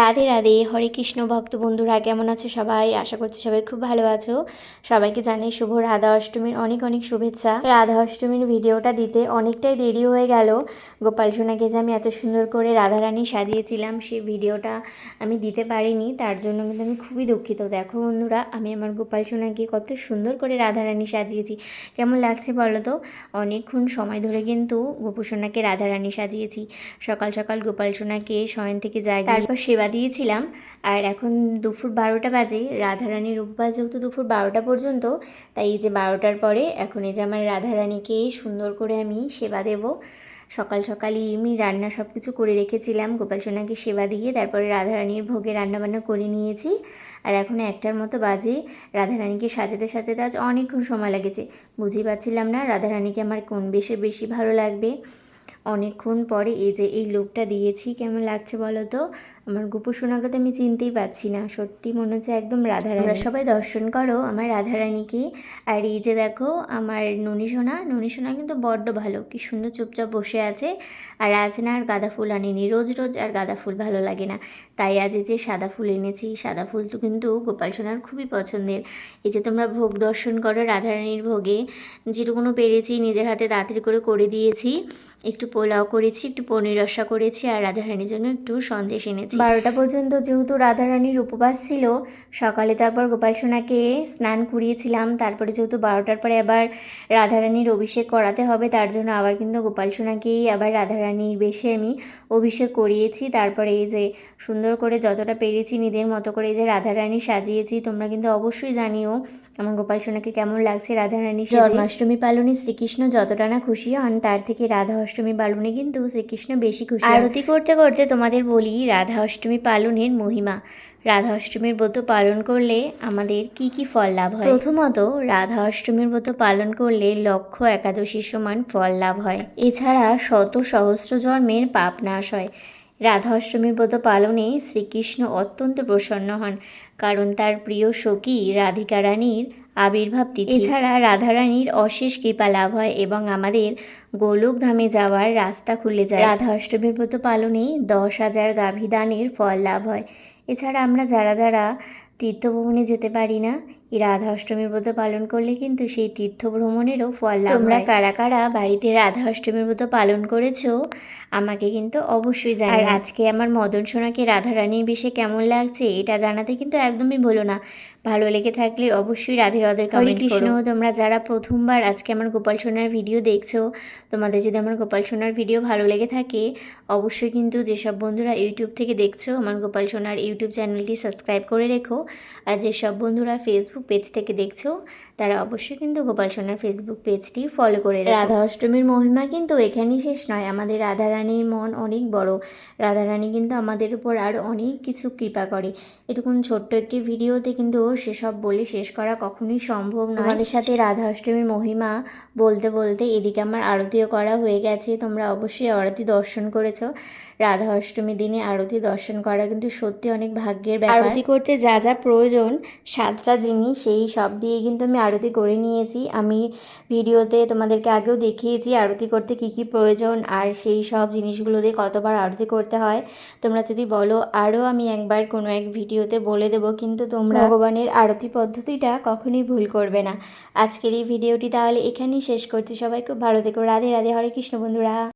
রাধে রাধে। হরে কৃষ্ণ, ভক্ত বন্ধুরা, কেমন আছে সবাই? আশা করছি সবাই খুব ভালো আছো। সবাইকে জানাই শুভ রাধা অষ্টমীর অনেক অনেক শুভেচ্ছা। রাধা অষ্টমীর ভিডিওটা দিতে অনেকটাই দেরি হয়ে গেল। গোপাল সোনাকে যে আমি এত সুন্দর করে রাধারানী সাজিয়েছিলাম সেই ভিডিওটা আমি দিতে পারিনি। তার জন্য কিন্তু আমি খুবই দুঃখিত। দেখো বন্ধুরা, আমি আমার গোপাল সোনাকে কত সুন্দর করে রাধারানী সাজিয়েছি। কেমন লাগছে বলো তো? অনেকক্ষণ সময় ধরে কিন্তু গোপু সোনাকে রাধারানী সাজিয়েছি। সকাল সকাল গোপাল সোনাকে শয়ন থেকে যাই তারপর সেবা দিয়েছিলাম। আর এখন দুপুর বারোটা বাজে রাধারানীর উপবাস যেহেতু দুপুর বারোটা পর্যন্ত, তাই এই যে বারোটার পরে এখন এই যে আমার রাধারানীকে সুন্দর করে আমি সেবা দেব। সকাল সকালই আমি রান্না সব কিছু করে রেখেছিলাম, গোপাল সোনাকে সেবা দিয়ে, তারপরে রাধারানীর ভোগে রান্নাবান্না করে নিয়েছি। আর এখন একটার মতো বাজে, রাধারানীকে সাজাতে সাজাতে আজ অনেকক্ষণ সময় লেগেছে। বুঝতেই পারছিলাম না রাধারানীকে আমার কোন বেশে বেশি ভালো লাগবে। অনেকক্ষণ পরে এই যে এই লুকটা দিয়েছি, কেমন লাগছে বলো তো? আমার গোপু সোনাকে তো আমি চিনতেই পারছি না। সত্যি মনে হচ্ছে একদম রাধারানী। সবাই দর্শন করো আমার রাধারানীকে। আর এই যে দেখো, আমার ননী সোনা ননী সোনা কিন্তু বড্ড ভালো। কি সুন্দর চুপচাপ বসে আছে। আর আজ না আর গাঁদা ফুল আনিনি। রোজ রোজ আর গাঁদা ফুল ভালো লাগে না। তাই আজ এই যে সাদা ফুল এনেছি। সাদা ফুল তো কিন্তু গোপাল সোনার খুবই পছন্দের। এই যে তোমরা ভোগ দর্শন করো রাধারানীর ভোগে। যেটুকুনো পেরেছি নিজের হাতে তাড়াতাড়ি করে করে দিয়েছি। একটু পোলাও করেছি, একটু পনির রসা করেছি আর রাধারানীর জন্য একটু সন্দেশ এনেছি। বারোটা পর্যন্ত যেহেতু রাধারানীর উপবাস ছিল, সকালে তো একবার গোপাল সোনাকে স্নান করিয়েছিলাম, তারপরে যেহেতু বারোটার পরে আবার রাধারানীর অভিষেক করাতে হবে, তার জন্য আবার কিন্তু গোপাল সোনাকেই, আবার রাধারানীর বেশে আমি অভিষেক করিয়েছি। তারপরে এই যে সুন্দর করে যতটা পেরেছি, নিজের মতো করে এই যে রাধারানী সাজিয়েছি, তোমরা কিন্তু অবশ্যই জানিও আমার গোপাল সোনাকে কেমন লাগছে? রাধারানী জন্মাষ্টমী পালনে শ্রীকৃষ্ণ যতটা না খুশি হন তার থেকে রাধা অষ্টমী পালনে কিন্তু শ্রীকৃষ্ণ বেশি খুশি আরতি করতে করতে তোমাদের বলি রাধা অষ্টমী পালনের মহিমা। রাধা অষ্টমীর ব্রত পালন করলে আমাদের কি কি ফল লাভ হয়? প্রথমত রাধা অষ্টমীর ব্রত পালন করলে লক্ষ একাদশীর সমান ফল লাভ হয়। এছাড়া শত সহস্র জন্মের পাপ নাশ হয়। রাধা অষ্টমীর ব্রত পালনে শ্রীকৃষ্ণ অত্যন্ত প্রসন্ন হন, কারণ তার প্রিয় সখী রাধিকা রানীর আবির্ভাব তিথি। এছাড়া রাধারানীর অশেষ কৃপা লাভ হয় এবং আমাদের গোলক ধামে যাওয়ার রাস্তা খুলে যায়। রাধা অষ্টমীর ব্রত পালনে দশ হাজার গাভী দানের ফল লাভ হয়। এছাড়া আমরা যারা যারা তীর্থভ্রমণে যেতে পারি না এই রাধা অষ্টমীর ব্রত পালন করলে কিন্তু সেই তীর্থ ভ্রমণেরও ফল তোমরা কারা কারা বাড়িতে রাধা অষ্টমীর ব্রত পালন করেছ আমাকে কিন্তু অবশ্যই জানাই আর আজকে আমার মদন সোনাকে রাধা রানীর বিষয়ে কেমন লাগছে এটা জানাতে কিন্তু একদমই বলো না। ভালো লেগে থাকলে অবশ্যই রাধে রাধে কমেন্ট কৃষ্ণ তোমরা যারা প্রথমবার আজকে আমার গোপাল সোনার ভিডিও দেখছ তোমাদের যদি আমার গোপাল সোনার ভিডিও ভালো লেগে থাকে অবশ্যই কিন্তু যেসব বন্ধুরা ইউটিউব থেকে দেখছ আমার গোপাল সোনার ইউটিউব চ্যানেলটি সাবস্ক্রাইব করে রেখো। আর যেসব বন্ধুরা ফেসবুক পেজ থেকে দেখছ তারা অবশ্যই কিন্তু গোপাল সোনার ফেসবুক পেজটি ফলো করে রাধা অষ্টমীর মহিমা কিন্তু এখানেই শেষ নয় আমাদের রাধারানীর মন অনেক বড়। রাধারানী কিন্তু আমাদের উপর আর অনেক কিছু কৃপা করে। এটুকুন ছোট্ট একটি ভিডিওতে কিন্তু সেসব বলে শেষ করা কখনোই সম্ভব নয়। আমাদের সাথে রাধা অষ্টমীর মহিমা বলতে বলতে এদিকে আমার আরতিও করা হয়ে গেছে। তোমরা অবশ্যই আরতি দর্শন করেছ। রাধা অষ্টমী দিনে আরতি দর্শন করা কিন্তু সত্যি অনেক ভাগ্যের ব্যাপার। আরতি করতে যা যা প্রয়োজন সাতটা জিনিস সেই সব দিয়ে কিন্তু আমি আরতি করে নিয়েছি। আমি ভিডিওতে তোমাদেরকে আগেও দেখিয়েছি আরতি করতে কি কি প্রয়োজন আর সেই সব জিনিসগুলো দিয়ে কতবার আরতি করতে হয়। তোমরা যদি বলো আরও আমি একবার কোনো এক ভিডিওতে বলে দেবো। কিন্তু তোমরা ভগবানের আরতি পদ্ধতিটা কখনোই ভুল করবে না। আজকের এই ভিডিওটি তাহলে এখানেই শেষ করছি। সবাই খুব ভালো থেকো। রাধে রাধে। হরে কৃষ্ণ বন্ধুরা।